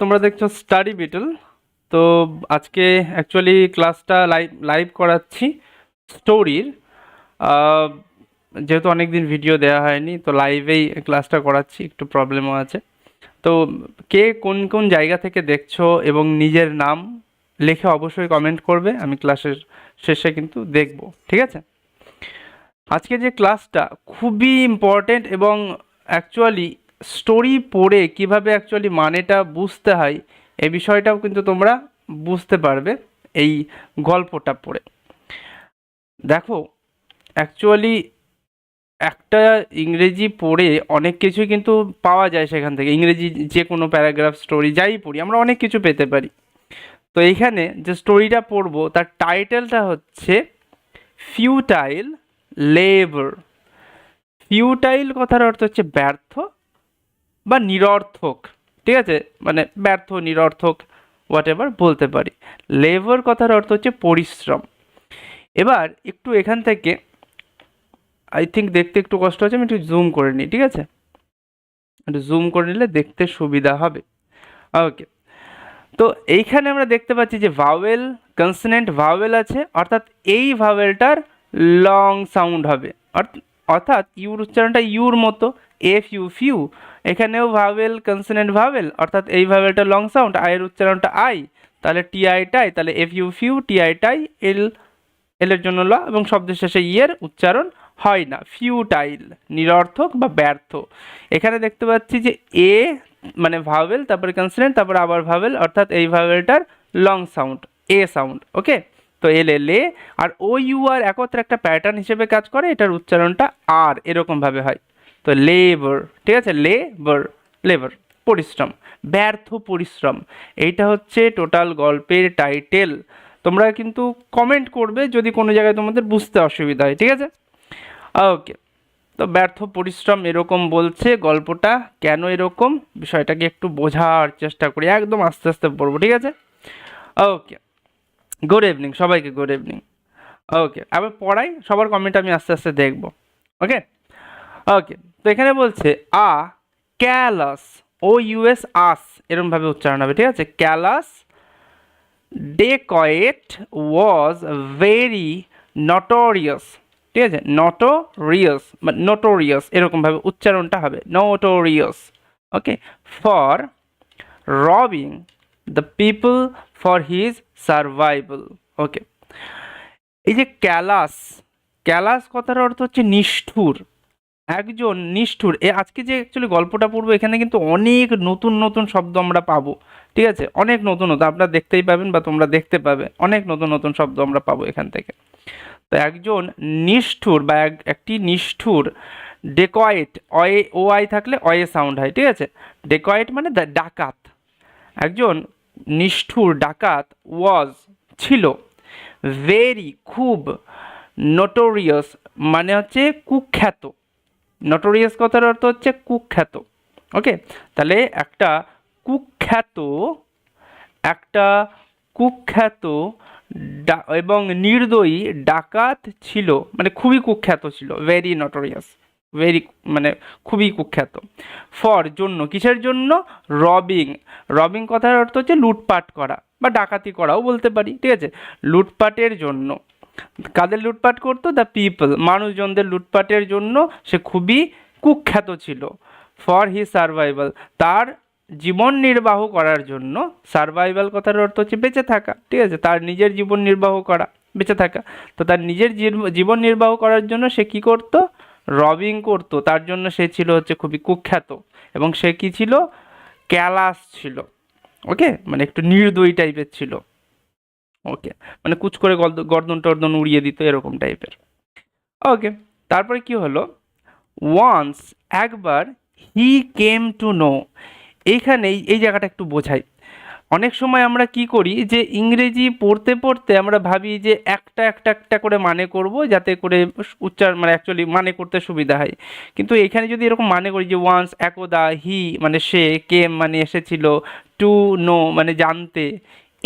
তোমরা দেখছ study beetle তো আজকে অ্যাকচুয়ালি ক্লাসটা লাইভ লাইভ করাচ্ছি স্টোরির যেহেতু অনেক দিন ভিডিও দেওয়া হয়নি, তো লাইভেই ক্লাসটা করাচ্ছি, একটু প্রবলেমও আছে। তো কে কোন কোন জায়গা থেকে দেখছ এবং নিজের নাম লিখে অবশ্যই কমেন্ট করবে, আমি ক্লাসের শেষে কিন্তু দেখব, ঠিক আছে? আজকে যে ক্লাসটা খুবই ইম্পর্টেন্ট এবং অ্যাকচুয়ালি স্টোরি পড়ে কীভাবে অ্যাকচুয়ালি মানেটা বুঝতে হয়, এই বিষয়টাও কিন্তু তোমরা বুঝতে পারবে এই গল্পটা পড়ে। দেখো অ্যাকচুয়ালি একটা ইংরেজি পড়ে অনেক কিছুই কিন্তু পাওয়া যায় সেখান থেকে, ইংরেজি যে কোনো প্যারাগ্রাফ স্টোরি যাই পড়ি, আমরা অনেক কিছু পেতে পারি। তো এইখানে যে স্টোরিটা পড়ব, তার টাইটেলটা হচ্ছে ফিউটাইল লেবার ফিউটাইল কথার অর্থ হচ্ছে ব্যর্থ বা নিরর্থক, ঠিক আছে? মানে ব্যর্থ, নিরর্থক হোয়াট এভার বলতে পারি। লেবার কথার অর্থ হচ্ছে পরিশ্রম। এবার একটু এখান থেকে আই থিঙ্ক দেখতে একটু কষ্ট হচ্ছে, আমি একটু জুম করে নিই, ঠিক আছে? একটু জুম করে নিলে দেখতে সুবিধা হবে। ওকে তো এইখানে আমরা দেখতে পাচ্ছি যে ভাওয়েল কনসনেন্ট ভাওয়েল আছে, অর্থাৎ এই ভাওয়েলটার লং সাউন্ড হবে। অর্থ- অর্থাৎ ইউর উচ্চারণটা ইউর মতো এফ ইউ ফিউ এখানেও ভাওয়েল কনসনেন্ট ভাওয়েল অর্থাৎ এই ভাওয়েলটা লং সাউন্ড আয়ের উচ্চারণটা আই তাহলে টি আই টাই, তাহলে F U few T I tie, L এলের জন্য ল, এবং শব্দের শেষে ইয়ের উচ্চারণ হয় না। ফিউটাইল নিরর্থক বা ব্যর্থ। এখানে দেখতে পাচ্ছি যে এ মানে ভাওয়েল তারপরে কনসনেন্ট তারপরে আবার ভাওয়েল অর্থাৎ এই ভাওয়েলটার long sound A sound okay তো L L, A, R O you আর একত্রে একটা প্যাটার্ন হিসেবে কাজ করে, এটার উচ্চারণটা আর এরকমভাবে হয়। তো লেবার ঠিক আছে? লেবার লেবার পরিশ্রম, ব্যর্থ পরিশ্রম। এইটা হচ্ছে টোটাল গল্পের টাইটেল তোমরা কিন্তু কমেন্ট করবে যদি কোনো জায়গায় তোমাদের বুঝতে অসুবিধা হয়, ঠিক আছে? ওকে তো ব্যর্থ পরিশ্রম এরকম বলছে, গল্পটা কেন এরকম? বিষয়টাকে একটু বোঝার চেষ্টা করি, একদম আস্তে আস্তে পড়ব, ঠিক আছে? ওকে গুড ইভিনিং সবাইকে গুড ইভিনিং ওকে আবার পড়াই, সবার কমেন্ট আমি আস্তে আস্তে দেখব। ওকে ওকে তো এখানে বলছে, আ, ক্যালাস ও ইউএস আস। এরমভাবে উচ্চারণ হবে, ঠিক আছে? Callous dacoit was very notorious. ঠিক আছে? নটোরিয়াস, বা নোটোরিয়াস এরকমভাবে উচ্চারণটা হবে, notorious. Okay? For robbing the people for his survival. Okay? এই যে ক্যালাস ক্যালাস কথার অর্থ হচ্ছে নিষ্ঠুর। একজন নিষ্ঠুর। এ আজকে যে অ্যাকচুয়ালি গল্পটা পড়ব, এখানে কিন্তু অনেক নতুন নতুন শব্দ আমরা পাবো। ঠিক আছে? অনেক নতুন নতুন, আপনারা দেখতেই পাবেন বা তোমরা দেখতে পাবে। অনেক নতুন নতুন শব্দ আমরা পাবো এখান থেকে। তো একজন নিষ্ঠুর বা এক, একটি নিষ্ঠুর ডেকয়েট অয়ে ও আই থাকলে অয়ে সাউন্ড হয়, ঠিক আছে? ডেকয়েট মানে ডাকাত। একজন নিষ্ঠুর, ডাকাত ওয়াজ ছিল। ভেরি খুব নোটোরিয়াস মানে হচ্ছে কুখ্যাত। নোটোরিয়াস কথার অর্থ হচ্ছে কুখ্যাত। ওকে তাহলে একটা কুখ্যাত একটা কুখ্যাত এবং নির্দয়ী ডাকাত ছিল মানে খুবই কুখ্যাত ছিল ভেরি নটোরিয়াস ভেরি মানে খুবই কুখ্যাত। ফর জন্য, কিসের জন্য? রবিং রবিং কথার অর্থ হচ্ছে লুটপাট করা, বা ডাকাতি করাও বলতে পারি, ঠিক আছে? লুটপাটের জন্য। কাদের লুটপাট করতো? দ্য পিপল মানুষজনদের লুটপাটের জন্য সে খুবই কুখ্যাত ছিল ফর হি সার্ভাইভাল তার জীবন নির্বাহ করার জন্য সার্ভাইভাল কথার অর্থ হচ্ছে বেঁচে থাকা, ঠিক আছে? তার নিজের জীবন নির্বাহ করা, বেঁচে থাকা। তো তার নিজের জীব- জীবন নির্বাহ করার জন্য সে কি করতো? রবিং করতো। তার জন্য সে ছিল হচ্ছে খুবই কুখ্যাত এবং সে কি ছিল? ক্যালাস ছিল ওকে মানে একটু নির্দয়ী টাইপের ছিল। ওকে মানে কুচ করে গর্দ- গর্দন টর্দন উড়িয়ে দিত এরকম টাইপের ওকে তারপরে কি হলো? ওয়ান্স একবার হি কেম টু নো এইখানে এই- এই জায়গাটা একটু বোঝাই। অনেক সময় আমরা কি করি যে ইংরেজি পড়তে পড়তে আমরা ভাবি যে একটা একটা একটা করে মানে করব যাতে করে উচ্চার মানে অ্যাকচুয়ালি মানে করতে সুবিধা হয়। কিন্তু এখানে যদি এরকম মানে করি যে ওয়ান্স একদা হি মানে সে কেম মানে এসেছিল টু নো মানে জানতে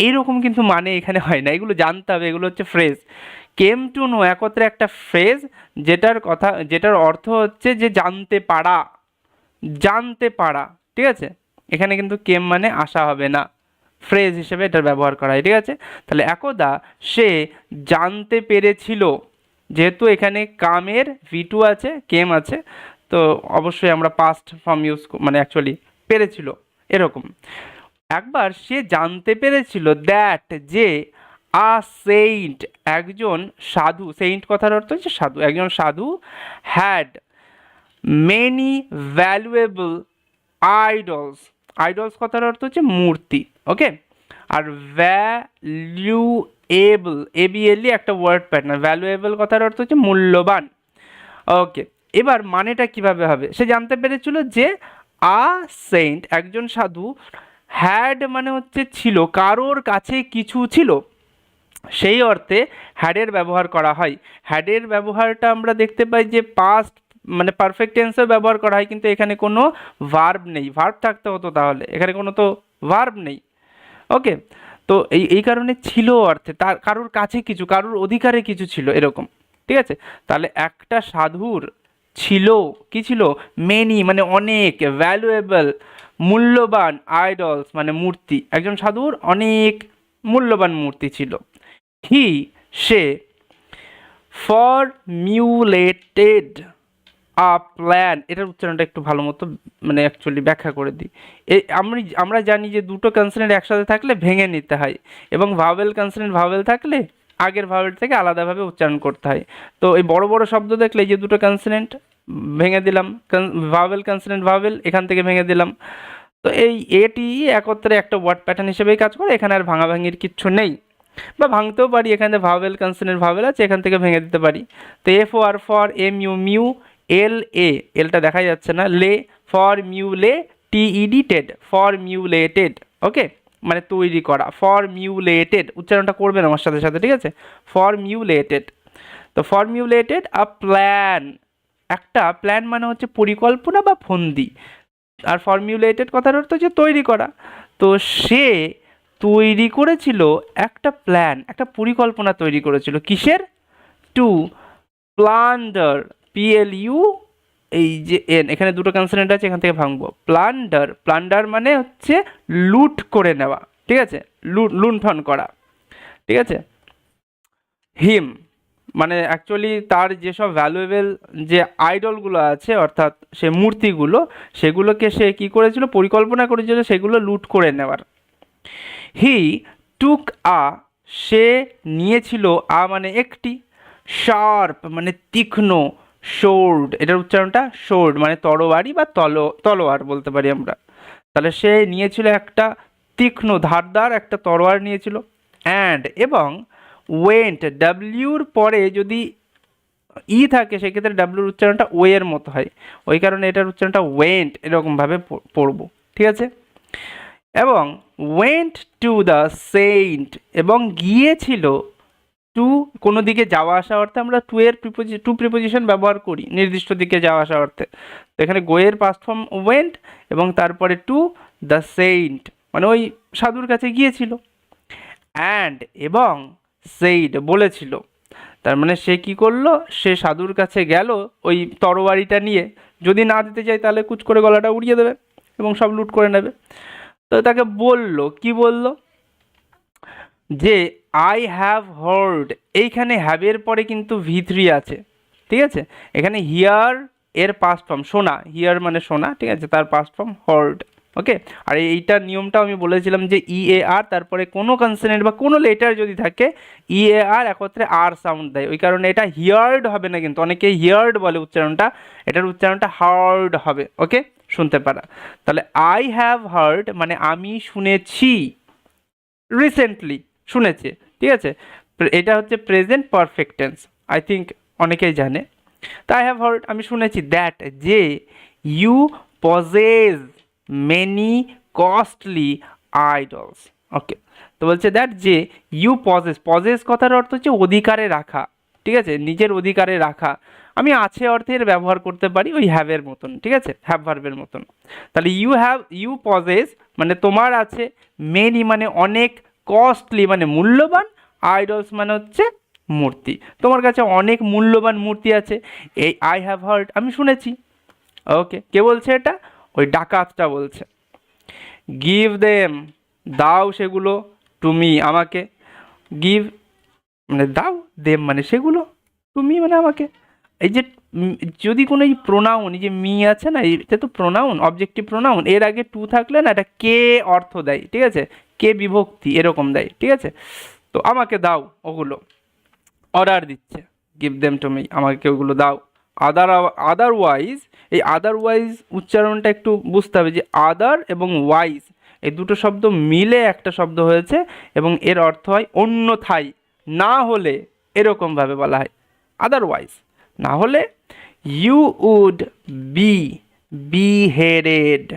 এইরকম কিন্তু মানে এখানে হয় না। এগুলো জানতে হবে, এগুলো হচ্ছে ফ্রেজ কেম টু নো একত্রে একটা ফ্রেজ যেটার কথা, যেটার অর্থ হচ্ছে যে জানতে পারা। জানতে পারা, ঠিক আছে? এখানে কিন্তু কেম মানে আসা হবে না। ফ্রেজ হিসেবে এটার ব্যবহার করা হয়, ঠিক আছে? তাহলে একদা সে জানতে পেরেছিল, যেহেতু এখানে কামের ভি টু আছে কেম আছে, তো অবশ্যই আমরা পাস্ট ফর্ম ইউজ মানে অ্যাকচুয়ালি পেরেছিল, এরকম। একবার সে জানতে পেরেছিল দ্যাট যে আ সেইন্ট একজন সাধু সেইন্ট কথার অর্থ হচ্ছে সাধু, একজন সাধু had many valuable idols idols কথার অর্থ হচ্ছে মূর্তি ওকে আর ভ্যালুয়েবল এবিএলই একটা ওয়ার্ড প্যাটার্ন ভ্যালুয়েবল কথার অর্থ হচ্ছে মূল্যবান ওকে এবার মানেটা কীভাবে হবে? সে জানতে পেরেছিল যে আ সেন্ট একজন সাধু হ্যাড মানে হচ্ছে ছিল, কারোর কাছে কিছু ছিল, সেই অর্থে হ্যাডের ব্যবহার করা হয়। হ্যাডের ব্যবহারটা আমরা দেখতে পাই যে পাস্ট মানে পারফেক্ট টেন্সেও ব্যবহার করা হয়, কিন্তু এখানে কোনো ভার্ব নেই। ভার্ব থাকতে হতো তাহলে, এখানে কোনো তো ভার্ব নেই। ওকে তো এই এই কারণে ছিল অর্থে, তার, কারোর কাছে কিছু, কারোর অধিকারে কিছু ছিল এরকম। ঠিক আছে? তাহলে একটা সাধুর ছিল, কি ছিল? মেনি মানে অনেক ভ্যালুয়েবল মূল্যবান আইডলস মানে মূর্তি। একজন সাধুর অনেক মূল্যবান মূর্তি ছিল। হি সে ফরমিউলেটেড আ প্ল্যান এটার উচ্চারণটা একটু ভালো মতো মানে অ্যাকচুয়ালি ব্যাখ্যা করে দিই। এই আমরা আমরা জানি যে দুটো কনসোনেন্ট একসাথে থাকলে ভেঙে নিতে হয় এবং ভাওয়েল কনসোনেন্ট ভাওয়েল থাকলে আগের ভাওয়েল থেকে আলাদাভাবে উচ্চারণ করতে হয়। তো এই বড় বড় শব্দ দেখলে যে দুটো কনসোনেন্ট ভেঙে দিলাম। ভাওয়েল কনসোনেন্ট ভাওয়েল এখান থেকে ভেঙে দিলাম। তো এই এটি একত্রে একটা ওয়ার্ড প্যাটার্ন হিসেবেই কাজ করে, এখানে আর ভাঙাভাঙির কিচ্ছু নেই। বা ভাঙতেও পারি, এখানে ভাওয়েল কনসোনেন্ট ভাওয়েল আছে, এখান থেকে ভেঙে দিতে পারি। তো F O R for M U mu L A এলটা দেখা যাচ্ছে না। লে for mule TED ted formulated okay মানে তৈরি করা। ফর মিউলেটেড উচ্চারণটা করবেন আমার সাথে সাথে, ঠিক আছে? ফর মিউলেটেড তো ফর ফর্মিউলেটেড আ প্ল্যান একটা প্ল্যান মানে হচ্ছে পরিকল্পনা বা ফন্দি। আর ফর্মিউলেটেড কথার অর্থ হচ্ছে তৈরি করা। তো সে তৈরি করেছিল একটা প্ল্যান একটা পরিকল্পনা তৈরি করেছিল। কিসের? টু প্লান্ডার পিএলইউ এই যে এন এখানে দুটো কনসোনেন্ট আছে, এখান থেকে ভাঙবো। প্লান্ডার প্লান্ডার মানে হচ্ছে লুট করে নেওয়া, ঠিক আছে? লুণ্ঠন করা, ঠিক আছে? হিম মানে অ্যাকচুয়ালি তার যেসব ভ্যালুয়েবল যে আইডলগুলো আছে, অর্থাৎ সে মূর্তিগুলো, সেগুলোকে সে কি করেছিল, পরিকল্পনা করেছিল, সেগুলো লুট করে নেওয়ার। হি টুক আ সে নিয়েছিল আ মানে একটি শার্প মানে তীক্ষ্ণ শোর্ড এটার উচ্চারণটা শোর্ড মানে তরবারি বা তল, তলোয়ার বলতে পারি আমরা। তাহলে সে নিয়েছিল একটা তীক্ষ্ণ ধারদার, একটা তরোয়ার নিয়েছিল। অ্যান্ড এবং ওয়েন্ট ডাব্লিউর পরে যদি ই থাকে, সেক্ষেত্রে ডাব্লিউর উচ্চারণটা ওয়ের মতো হয়। ওই কারণে এটার উচ্চারণটা ওয়েন্ট এরকমভাবে পড়ব, ঠিক আছে? এবং ওয়েন্ট টু দ্য সেন্ট এবং গিয়েছিল টু কোনো দিকে যাওয়া আসা অর্থে আমরা টু এর প্রিপোজি টু প্রিপোজিশন ব্যবহার করি, নির্দিষ্ট দিকে যাওয়া আসা অর্থে। তো এখানে গোয়ের পাস্ট ফর্ম ওয়েন্ট এবং তারপরে টু দ্য সেন্ট মানে ওই সাধুর কাছে গিয়েছিল। অ্যান্ড এবং সেইড বলেছিল। তার মানে সে কি করল? সে সাধুর কাছে গেল ওই তরবারিটা নিয়ে। যদি না দিতে চাই তাহলে কুচ করে গলাটা উড়িয়ে দেবে এবং সব লুট করে নেবে। তো তাকে বলল, কি বলল? যে আই হ্যাভ হার্ড এইখানে হ্যাভের পরে কিন্তু ভি থ্রি আছে। ঠিক আছে? এখানে হিয়ার এর পাস্ট ফর্ম শোনা হিয়ার মানে শোনা ঠিক আছে? তার পাস্ট ফর্ম হার্ড ওকে আর এইটার নিয়মটাও আমি বলেছিলাম যে ই এ আর তারপরে কোনো কনসোনেন্ট বা কোনো লেটার যদি থাকে ই এ আর একত্রে আর সাউন্ড দেয়। ওই কারণে এটা হিয়ার্ড হবে না কিন্তু, অনেকে হিয়ার্ড বলে উচ্চারণটা। এটার উচ্চারণটা হার্ড হবে ওকে শুনতে পারা। তাহলে আই হ্যাভ হার্ড মানে আমি শুনেছি রিসেন্টলি শুনেছি, ঠিক আছে? এটা হচ্ছে present perfect tense I think অনেকেই জানে। তা আই হ্যাভ হার্ড আমি শুনেছি দ্যাট যে you possess many costly idols okay তো বলছে দ্যাট যে ইউ পজেস পজেস কথার অর্থ হচ্ছে অধিকারে রাখা। ঠিক আছে? নিজের অধিকারে রাখা। আমি আছে অর্থের ব্যবহার করতে পারি ওই হ্যাভের মতন। ঠিক আছে? হ্যাভ ভার্বের মতন। তাহলে ইউ হ্যাভ ইউ পজেস মানে তোমার আছে মেনি মানে অনেক কস্টলি মানে মূল্যবান আইডলস মানে হচ্ছে মূর্তি। তোমার কাছে অনেক মূল্যবান মূর্তি আছে। এই আই হ্যাভ হার্ড আমি শুনেছি। ওকে কে বলছে এটা? ওই ডাকাতটা বলছে গিভ দেম দাও সেগুলো তুমি আমাকে। গিভ মানে দাও দেম মানে সেগুলো তুমি মানে আমাকে। এই যে যদি কোনো এই প্রোনাউন এই যে মি আছে না, এটা তো প্রোনাউন অবজেক্টিভ প্রোনাউন এর আগে টু থাকলে না এটা কে অর্থ দেয়, ঠিক আছে? কে বিভক্তি এরকম দেয়, ঠিক আছে? তো আমাকে দাও ওগুলো। অর্ডার দিচ্ছে গিভ দেম টু মি আমাকে ওগুলো দাও। আদার আদারওয়াইজ এই আদারওয়াইজ উচ্চারণটা একটু বুঝতে হবে যে আদার এবং ওয়াইজ এই দুটো শব্দ মিলে একটা শব্দ হয়েছে এবং এর অর্থ হয় অন্যথায়, না হলে এরকমভাবে বলা হয়। আদারওয়াইজ না হলে you would be beheaded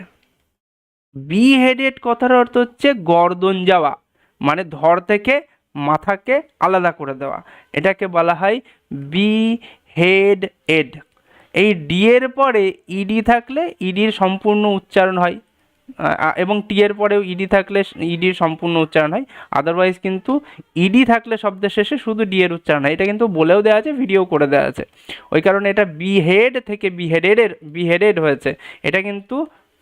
beheaded কথার অর্থ হচ্ছে গর্দন যাওয়া মানে ধর থেকে মাথাকে আলাদা করে দেওয়া। এটাকে বলা হয় বি হেড এড এই ডি এর পরে ইডি থাকলে ইডির সম্পূর্ণ উচ্চারণ হয় এবং টি এর পরেও ইডি থাকলে ইডির সম্পূর্ণ উচ্চারণ হয়। আদারওয়াইজ কিন্তু ইডি থাকলে শব্দের শেষে শুধু ডি এর উচ্চারণ হয়। এটা কিন্তু বলেও দেওয়া আছে ভিডিও করে দেওয়া আছে। ওই কারণে এটা বি হেড থেকে বি হেডেডের বি হেডেড হয়েছে। এটা কিন্তু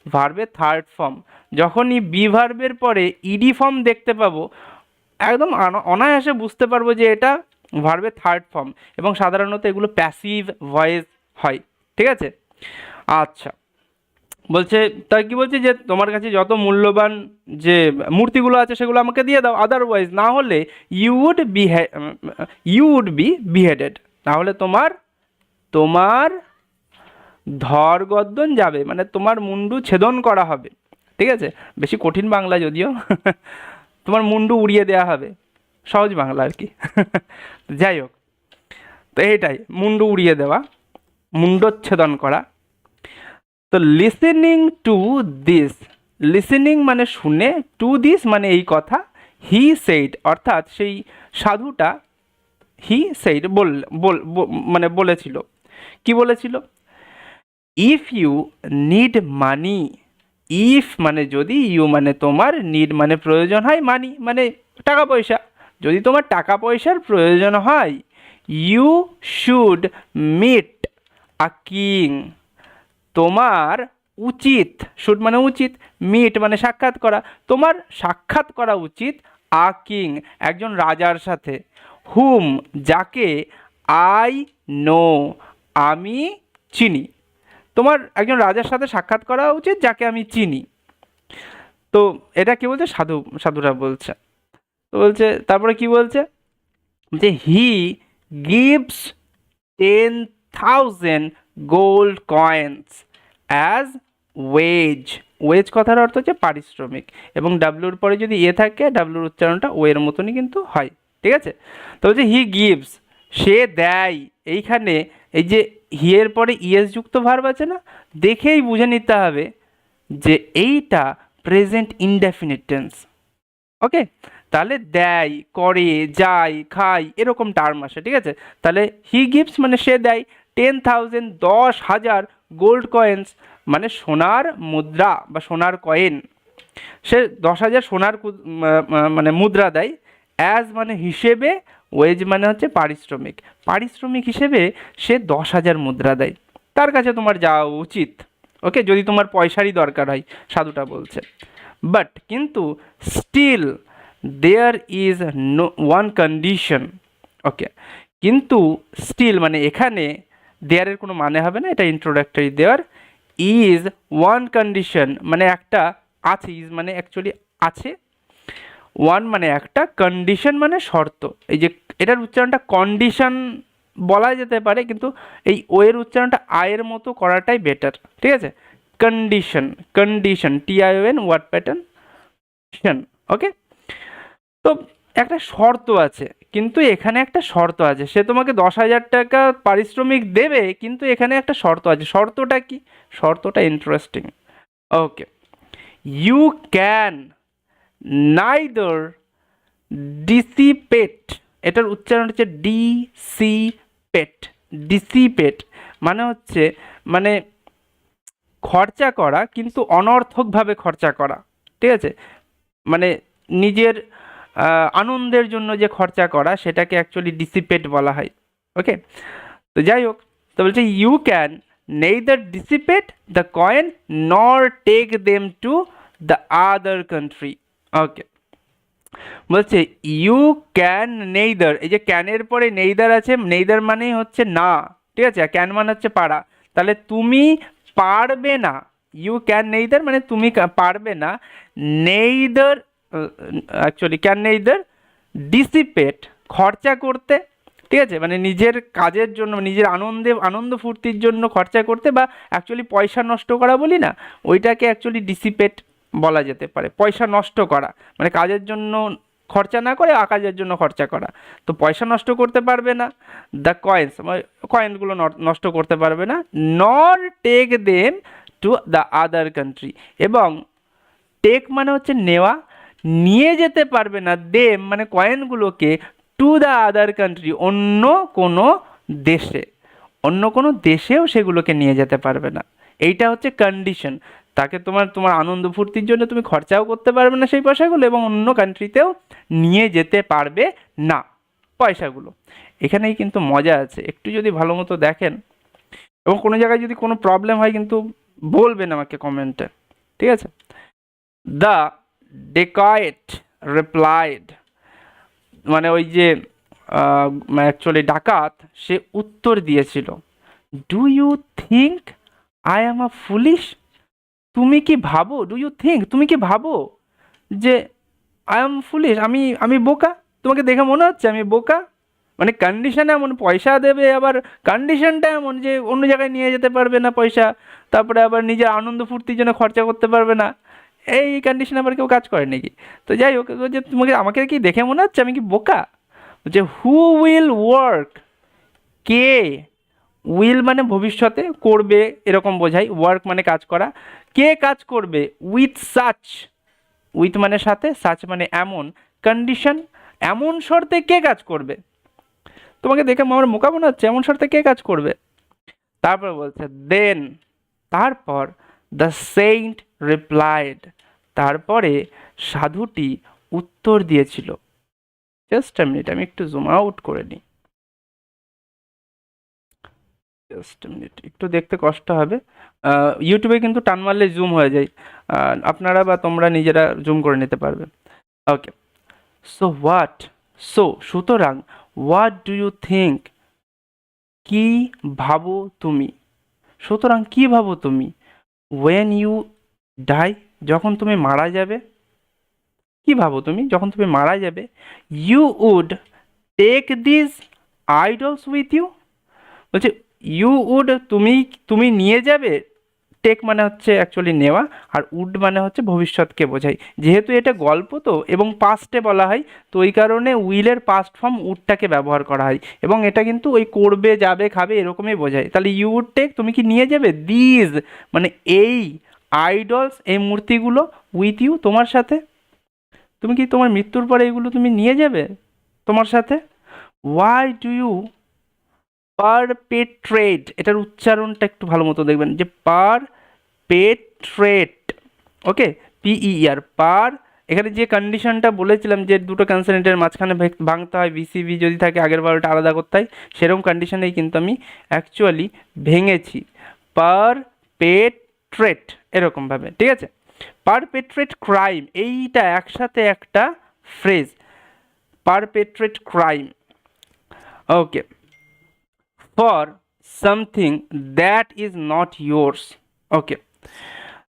ভার্বের থার্ড ফর্ম যখনই বি ভার্বের পরে ইডি ফর্ম দেখতে পাবো, একদম অনায়াসে বুঝতে পারব যে এটা ভার্বের থার্ড ফর্ম এবং সাধারণত এগুলো প্যাসিভ ভয়েস হয়, ঠিক আছে? আচ্ছা বলছে, তাই কি বলছে যে তোমার কাছে যত মূল্যবান যে মূর্তিগুলো আছে সেগুলো আমাকে দিয়ে দাও আদারওয়াইজ না হলে you would be you would beheaded বিহেডেড তাহলে তোমার তোমার ধরগদ্দন যাবে মানে তোমার মুন্ডু ছেদন করা হবে, ঠিক আছে? বেশি কঠিন বাংলা যদিও, তোমার মুন্ডু উড়িয়ে দেওয়া হবে। সহজ বাংলা আর কি। যাই হোক, তো এইটাই, মুন্ডু উড়িয়ে দেওয়া, মুন্ডচ্ছেদন করা। তো লিসেনিং টু দিস লিসেনিং মানে শুনে টু দিস মানে এই কথা হি সেইড অর্থাৎ সেই সাধুটা হি সেইড বল মানে বলেছিল। কি বলেছিল? If you need money if মানে যদি ইউ মানে তোমার নিড মানে প্রয়োজন হয় মানি মানে টাকা পয়সা। যদি তোমার টাকা পয়সার প্রয়োজন হয় you should meet a king তোমার উচিত শুড মানে উচিত মিট মানে সাক্ষাৎ করা। তোমার সাক্ষাৎ করা উচিত আ কিং একজন রাজার সাথে হুম যাকে আই নো আমি চিনি। তোমার একজন রাজার সাথে সাক্ষাৎ করা উচিত, যাকে আমি চিনি। তো এটা কি বলছে? সাধু, সাধুরা বলছে। বলছে, তারপরে কি বলছে? যে he gives ten thousand gold coins as wage wage কথার অর্থ হচ্ছে পারিশ্রমিক। এবং ডাব্লুর পরে যদি এ থাকে ডাব্লুর উচ্চারণটা ওয়ের মতনই কিন্তু হয়। ঠিক আছে? তো বলছে হি গিভস সে দেয়। এইখানে এই যে হিয়ের পরে ইএস যুক্ত ভার্ব আছে না? দেখেই বুঝে নিতে হবে যে এইটা প্রেজেন্ট ইনডেফিনিট টেন্স ওকে তাহলে দেয়, করে, যায়, খায়, এরকম টার্ম আসে, ঠিক আছে? তাহলে হি গিভস মানে সে দেয় টেন থাউজেন্ড দশ হাজার গোল্ড কয়েন্স মানে সোনার মুদ্রা বা সোনার কয়েন সে দশ হাজার সোনার মানে মুদ্রা দেয় অ্যাজ মানে হিসেবে ওয়েজ মানে হচ্ছে পারিশ্রমিক। পারিশ্রমিক হিসেবে সে দশ হাজার মুদ্রা দেয়। তার কাছে তোমার যাওয়া উচিত। ওকে? যদি তোমার পয়সারই দরকার হয়, সাধুটা বলছে। বাট কিন্তু still there is no one condition okay কিন্তু স্টিল মানে এখানে দেয়ারের কোনো মানে হবে না, এটা ইন্ট্রোডাক্টরি দেওয়ার ইজ ওয়ান কন্ডিশন মানে একটা আছে ইজ মানে অ্যাকচুয়ালি আছে। ওয়ান মানে একটা কন্ডিশন মানে শর্ত। এই যে এটার উচ্চারণটা কন্ডিশন বলা যেতে পারে, কিন্তু এই ওয়ের উচ্চারণটা আয়ের মতো করাটাই বেটার ঠিক আছে? Condition condition T I N word pattern okay তো একটা শর্ত আছে, কিন্তু এখানে একটা শর্ত আছে। সে তোমাকে দশ হাজার টাকা পারিশ্রমিক দেবে, কিন্তু এখানে একটা শর্ত আছে। শর্তটা কি? শর্তটা interesting okay you can neither dissipate এটার উচ্চারণ হচ্ছে ডিসিপেট ডিসিপেট মানে হচ্ছে মানে খরচা করা, কিন্তু অনর্থকভাবে খরচা করা। ঠিক আছে? মানে নিজের আনন্দের জন্য যে খরচা করা, সেটাকে অ্যাকচুয়ালি ডিসিপেট বলা হয়। ওকে তো যাই হোক, তো বলছে you can neither dissipate the coin nor take them to the other country okay বলছে ইউ ক্যান নেইদার এই যে ক্যানের পরে নেইদার আছে নেইদার মানেই হচ্ছে না। ঠিক আছে? ক্যান মানে হচ্ছে পারা। তাহলে তুমি পারবে না। ইউ ক্যান নেইদার মানে তুমি পারবে না। Neither actually can neither dissipate খরচা করতে, ঠিক আছে? মানে নিজের কাজের জন্য, নিজের আনন্দে, আনন্দ ফুর্তির জন্য খরচা করতে বা অ্যাকচুয়ালি পয়সা নষ্ট করা বলি না, ওইটাকে অ্যাকচুয়ালি ডিসিপেট বলা যেতে পারে। পয়সা নষ্ট করা। মানে কাজের জন্য খরচা না করে আকাজের জন্য খরচা করা। তো পয়সা নষ্ট করতে পারবে না দ্য কয়েন্স কয়েনগুলো নষ্ট করতে পারবে না nor take them to the other country এবং টেক মানে হচ্ছে নেওয়া নিয়ে যেতে পারবে না দেম মানে কয়েনগুলোকে টু দ্য আদার কান্ট্রি অন্য কোনো দেশে, অন্য কোনো দেশেও সেগুলোকে নিয়ে যেতে পারবে না। এইটা হচ্ছে কন্ডিশন তাকে তোমার তোমার আনন্দ ফুর্তির জন্য তুমি খরচাও করতে পারবে না সেই পয়সাগুলো এবং অন্য কান্ট্রিতেও নিয়ে যেতে পারবে না পয়সাগুলো। এখানেই কিন্তু মজা আছে। একটু যদি ভালো মতো দেখেন, এবং কোনো জায়গায় যদি কোনো প্রবলেম হয় কিন্তু বলবেন আমাকে কমেন্টে ঠিক আছে? দ্য ডেকয়েট রিপ্লাইড মানে ওই যে অ্যাকচুয়ালি ডাকাত, সে উত্তর দিয়েছিল do you think I am a foolish তুমি কি ভাবো? ডু ইউ থিঙ্ক তুমি কি ভাবো যে আই এম ফুলিশ আমি আমি বোকা? তোমাকে দেখে মনে হচ্ছে আমি বোকা? মানে কন্ডিশন এমন, পয়সা দেবে, আবার কন্ডিশনটা এমন যে অন্য জায়গায় নিয়ে যেতে পারবে না পয়সা, তারপরে আবার নিজের আনন্দ ফুর্তির জন্য খরচা করতে পারবে না। এই কন্ডিশন আবার কেউ কাজ করে নাকি? তো যাই হোক যে তোমাকে, আমাকে কি দেখে মনে হচ্ছে? আমি কি বোকা? যে হু উইল ওয়ার্ক কে উইল মানে ভবিষ্যতে করবে এরকম বোঝাই। ওয়ার্ক মানে কাজ করা। কে কাজ করবে? উইথ সাচ উইথ মানে সাথে সাচ মানে এমন। কন্ডিশন এমন শর্তে কে কাজ করবে? তোমাকে দেখে আমার মোকা মনে হচ্ছে, এমন শর্তে কে কাজ করবে? তারপর বলছে দেন তারপর দ্য সেইন্ট রিপ্লাইড তারপরে সাধুটি উত্তর দিয়েছিল। জাস্ট আ মিনিট আমি একটু জুম আউট করে নিই। জাস্ট মিনিট একটু দেখতে কষ্ট হবে। ইউটিউবে কিন্তু টান মারলে জুম হয়ে যায়। আপনারা বা তোমরা নিজেরা জুম করে নিতে পারবে। ওকে সো হোয়াট সো সুতরাং হোয়াট ডু ইউ থিঙ্ক কি ভাবো তুমি? সুতরাং, কি ভাবো তুমি? ওয়েন ইউ ডাই যখন তুমি মারা যাবে, কি ভাবো তুমি? যখন তুমি মারা যাবে you would take this idols with you বলছে ইউ উড তুমি তুমি নিয়ে যাবে? টেক মানে হচ্ছে অ্যাকচুয়ালি নেওয়া, আর উড মানে হচ্ছে ভবিষ্যৎকে বোঝায়। যেহেতু এটা গল্প তো, এবং পাস্টে বলা হয়, তো ওই কারণে উইলের পাস্ট ফর্ম উডটাকে ব্যবহার করা হয়। এবং এটা কিন্তু ওই করবে, যাবে, খাবে, এরকমই বোঝায়। তাহলে ইউ উড টেক তুমি কি নিয়ে যাবে? দিজ মানে এই আইডলস এই মূর্তিগুলো উইথ ইউ তোমার সাথে? তুমি কি তোমার মৃত্যুর পরে এগুলো তুমি নিয়ে যাবে তোমার সাথে? ওয়াই ডু ইউ পারপেট্রেট এটার উচ্চারণটা একটু ভালো মতো দেখবেন যে পার পেট্রেট ওকে পিইআর পার এখানে যে কন্ডিশনটা বলেছিলাম যে দুটো কনসোনেন্টের মাঝখানে ভাঙতে হয় বিসিবি যদি থাকে, আগের বারোটা আলাদা করতে হয়, সেরকম কন্ডিশনেই কিন্তু আমি অ্যাকচুয়ালি ভেঙেছি। পার পেট্রেট এরকমভাবে, ঠিক আছে? পারপেট্রেট ক্রাইম এইটা একসাথে একটা phrase perpetrate crime okay for something that is not yours okay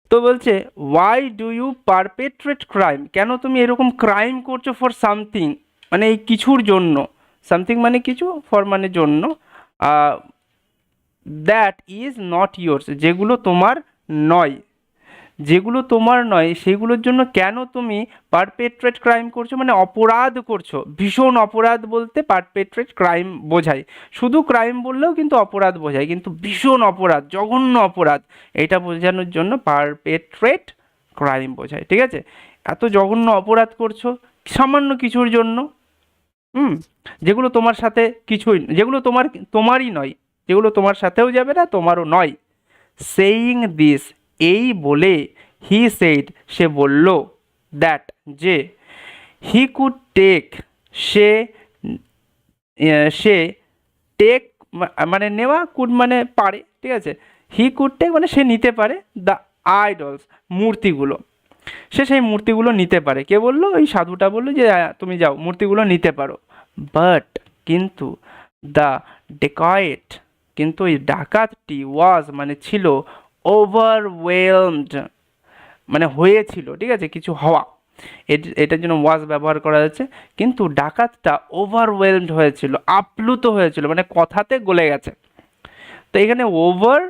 তো বলছে why do you perpetrate crime কেন তুমি এরকম ক্রাইম করছ ফর সামথিং মানে এই কিছুর জন্য সামথিং মানে কিছু ফর মানে জন্য দ্যাট ইজ নট yours, যেগুলো তোমার নয়। যেগুলো তোমার নয়, সেগুলোর জন্য কেন তুমি পারপেট্রেট ক্রাইম করছ? মানে অপরাধ করছ। ভীষণ অপরাধ বলতে পারপেট্রেট ক্রাইম বোঝায়। শুধু ক্রাইম বললেও কিন্তু অপরাধ বোঝায়, কিন্তু ভীষণ অপরাধ, জঘন্য অপরাধ। এটা বোঝানোর জন্য পারপেট্রেট ক্রাইম বোঝায়, ঠিক আছে? এত জঘন্য অপরাধ করছ সামান্য কিছুর জন্য। হুম? যেগুলো তোমার সাথে কিছুই, যেগুলো তোমার, তোমারই নয়। যেগুলো তোমার সাথেও যাবে না, তোমারও নয়। সেইং দিস এই বলে হি সেইড সে বলল দ্যাট যে হি কুড টেক সে সে টেক মানে নেওয়া কুড মানে পারে, ঠিক আছে? হি কুড টেক মানে সে নিতে পারে দ্য আইডলস মূর্তিগুলো। সে সেই মূর্তিগুলো নিতে পারে। কে বলল? ওই সাধুটা বলল যে তুমি যাও, মূর্তিগুলো নিতে পারো। বাট কিন্তু দ্য ডেকয়েট কিন্তু এই ডাকাতটি ওয়াজ মানে ছিল ওভারওয়েলমড মানে হয়েছিল, ঠিক আছে? কিছু হওয়া। এট- এটার জন্য ওয়াজ ব্যবহার করা হয়েছে। কিন্তু ডাকাতটা ওভারওয়েলমড হয়েছিল, আপ্লুত হয়েছিল মানে কথাতে গলে গেছে। তো এখানে ওভার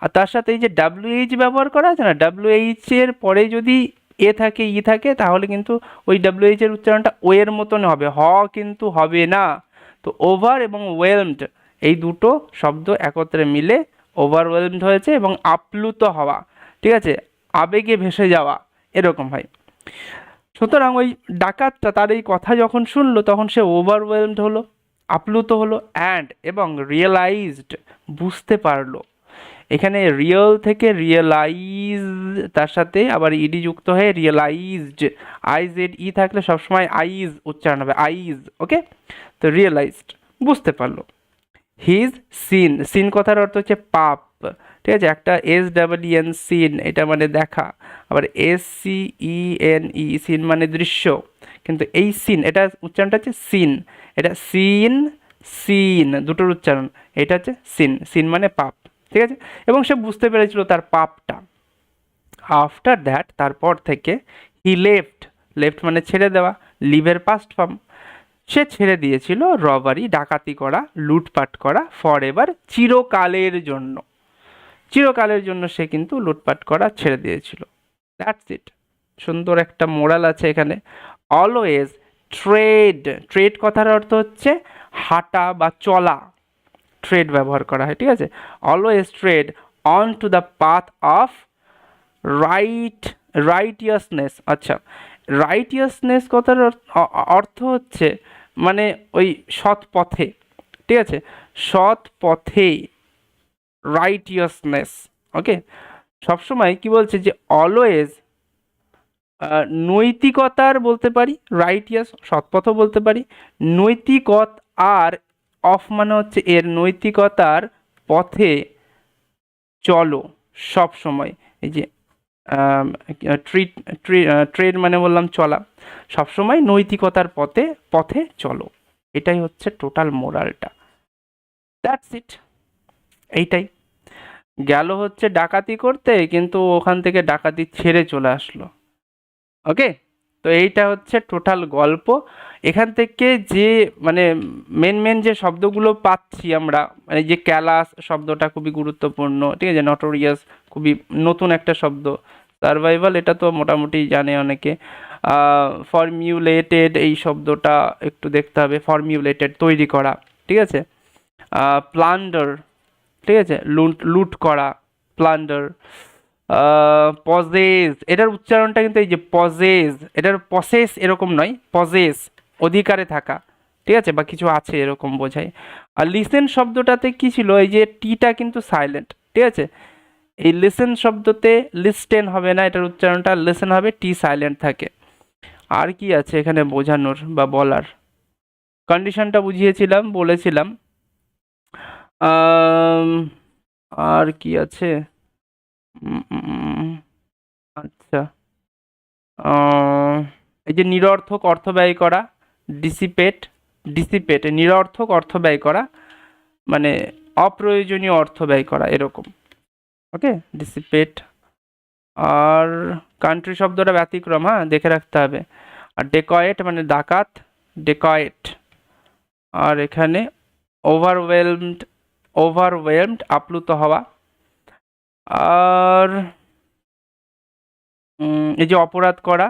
আর তার সাথে এই যে ডাব্লিউএইচ ব্যবহার করা আছে না? ডাব্লিউএইচ এর পরে যদি এ থাকে, ই থাকে, তাহলে কিন্তু ওই ডাব্লিউএইচ এর উচ্চারণটা ও এর মতন হবে। হ কিন্তু হবে না। তো ওভার এবং ওয়েলমড এই দুটো শব্দ একত্রে মিলে ওভারওয়েলমড হয়েছে এবং আপ্লুত হওয়া, ঠিক আছে? আবেগে ভেসে যাওয়া, এরকম হয়। সুতরাং ওই ডাকাতটা তার এই কথা যখন শুনলো, তখন সে ওভারওয়েলমড হলো, আপ্লুত হলো অ্যান্ড এবং রিয়েলাইজড বুঝতে পারল। এখানে রিয়েল থেকে রিয়েলাইজ তার সাথে আবার ইডি যুক্ত হয়ে রিয়েলাইজড আই জেড ই থাকলে সবসময় আইজ উচ্চারণ হবে আইজ ওকে তো রিয়েলাইজড বুঝতে পারল। His scene. সিন কথার অর্থ হচ্ছে পাপ। ঠিক আছে? একটা এস ডাবল এন সিন, এটা মানে দেখা। আবার S C E N E scene মানে দৃশ্য। কিন্তু এই সিন, এটা উচ্চারণটা হচ্ছে সিন। এটা সিন সিন, দুটোর উচ্চারণ। এটা হচ্ছে সিন। সিন মানে পাপ। ঠিক আছে? এবং সে বুঝতে পেরেছিল তার পাপটা। আফটার দ্যাট তারপর থেকে হি লেফট লেফট মানে ছেড়ে দেওয়া। লিভের পাস্ট ফর্ম সে ছেড়ে দিয়েছিল রবারি, ডাকাতি করা, লুটপাট করা ফর এভার চিরকালের জন্য। চিরকালের জন্য সে কিন্তু লুটপাট করা ছেড়ে দিয়েছিল। দ্যাটস ইট সুন্দর একটা মোরাল আছে এখানে। অলওয়েজ ট্রেড ট্রেড কথার অর্থ হচ্ছে হাঁটা বা চলা। ট্রেড ব্যবহার করা হয়, ঠিক আছে? Always tread on to the path of right righteousness আচ্ছা রাইটিয়াসনেস কথার অর- অর্থ হচ্ছে মানে ওই সৎ পথে, ঠিক আছে? সৎ পথে রাইটিয়াসনেস ওকে সবসময় কি বলছে যে অলওয়েজ নৈতিকতার বলতে পারি রাইটিয়াস সৎপথও বলতে পারি, নৈতিকত আর অফ মানে হচ্ছে এর নৈতিকতার পথে চলো সব সময় এই যে ট্রিট ট্রেড মানে বললাম চলা। সবসময় নৈতিকতার পথে পথে চলো। এটাই হচ্ছে টোটাল মোরালটা দ্যাটস ইট এইটাই। গেল হচ্ছে ডাকাতি করতে, কিন্তু ওখান থেকে ডাকাতি ছেড়ে চলে আসলো। ওকে তো এইটা হচ্ছে টোটাল গল্প। এখান থেকে যে মানে মেন মেন যে শব্দগুলো পাচ্ছি আমরা মানে যে ক্যালাস শব্দটা খুবই গুরুত্বপূর্ণ, ঠিক আছে? নটোরিয়াস খুবই নতুন একটা শব্দ। সার্ভাইভাল এটা তো মোটামুটি জানে অনেকে। ফর্মিউলেটেড এই শব্দটা একটু দেখতে হবে ফর্মিউলেটেড তৈরি করা, ঠিক আছে? প্লান্ডার ঠিক আছে? লুট লুট করা প্লান্ডার পজেস এটার উচ্চারণটা কিন্তু এই যে পজেস এটার পসেস এরকম নয় পজেস অধিকারে থাকা, ঠিক আছে? বা কিছু আছে এরকম বোঝায়। আর লিসেন শব্দটাতে কি ছিল? এই যে টিটা কিন্তু সাইলেন্ট ঠিক আছে? এই লিসেন শব্দতে লিস্টেন হবে না, এটার উচ্চারণটা লিসেন হবে টি সাইলেন্ট থাকে। আর কি আছে এখানে বোঝানোর বা বলার? কন্ডিশনটা বুঝিয়েছিলাম, বলেছিলাম। আর কি আছে? আচ্ছা। এই যে নিরর্থক অর্থ ব্যয় করা ডিসিপেট ডিসিপেট নিরর্থক অর্থ ব্যয় করা মানে অপ্রয়োজনীয় অর্থ ব্যয় করা, এরকম। ওকে ডিসিপেট আর কান্ট্রি শব্দটা ব্যতিক্রম হ্যাঁ দেখে রাখতে হবে। আর ডেকয়েট মানে ডাকাত ডেকয়েট আর এখানে ওভারওয়েলমড ওভারওয়েলমড আপ্লুত হওয়া। আর এই যে অপরাধ করা,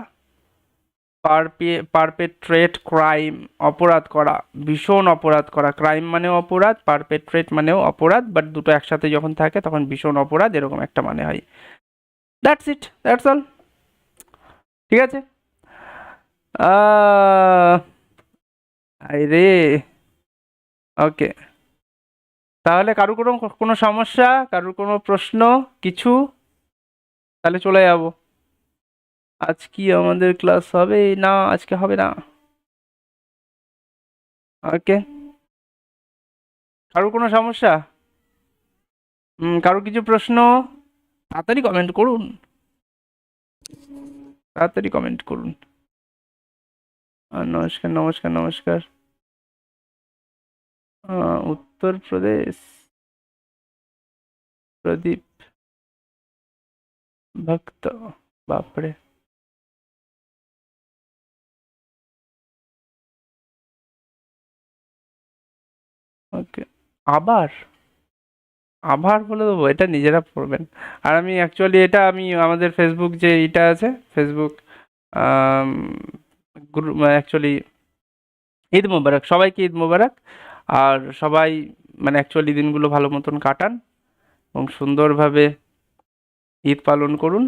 পারপে পারপেট্রেট ক্রাইম অপরাধ করা, ভীষণ অপরাধ করা। ক্রাইম মানেও অপরাধ পারপেট্রেট মানেও অপরাধ বাট দুটো একসাথে যখন থাকে, তখন ভীষণ অপরাধ, এরকম একটা মানে হয়। দ্যাটস ইট দ্যাটস অল ঠিক আছে? রে ওকে। তাহলে কারুর কোনো কোনো সমস্যা, কারুর কোনো প্রশ্ন, কিছু? তাহলে চলে যাব। আজ কি আমাদের ক্লাস হবে? না, আজকে হবে না। ওকে। কারুর কোনো সমস্যা? কারুর কিছু প্রশ্ন? তাড়াতাড়ি কমেন্ট করুন। তাড়াতাড়ি কমেন্ট করুন। আহ, নমস্কার নমস্কার নমস্কার। উত্তরপ্রদেশ প্রদীপ ভক্ত বাপরে। ওকে আবার আবার বলে দেবো, এটা নিজেরা পড়বেন। আর আমি অ্যাকচুয়ালি এটা আমি আমাদের ফেসবুক যে এটা আছে ফেসবুক গ্রুপ অ্যাকচুয়ালি ঈদ মোবারক, সবাইকে ঈদ মোবারক। আর সবাই মানে অ্যাকচুয়ালি দিনগুলো ভালো মতন কাটান এবং সুন্দরভাবে ঈদ পালন করুন।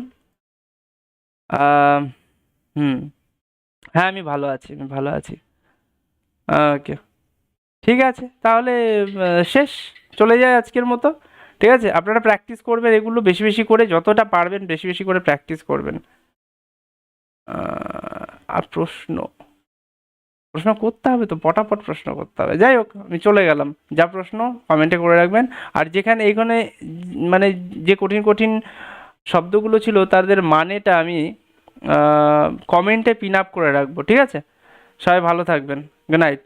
হুম। হ্যাঁ আমি ভালো আছি, আমি ভালো আছি। ওকে। ঠিক আছে, তাহলে শেষ, চলে যায় আজকের মতো। ঠিক আছে, আপনারা প্র্যাকটিস করবেন এগুলো বেশি বেশি করে, যতটা পারবেন বেশি বেশি করে প্র্যাকটিস করবেন। আর প্রশ্ন প্রশ্ন করতে হবে তো, পটাপট প্রশ্ন করতে হবে। যাই হোক, আমি চলে গেলাম। যা প্রশ্ন কমেন্টে করে রাখবেন। আর যেখানে এখানে মানে যে কঠিন কঠিন শব্দগুলো ছিল, তাদের মানেটা আমি কমেন্টে পিন আপ করে রাখব। ঠিক আছে? সবাই ভালো থাকবেন। Good night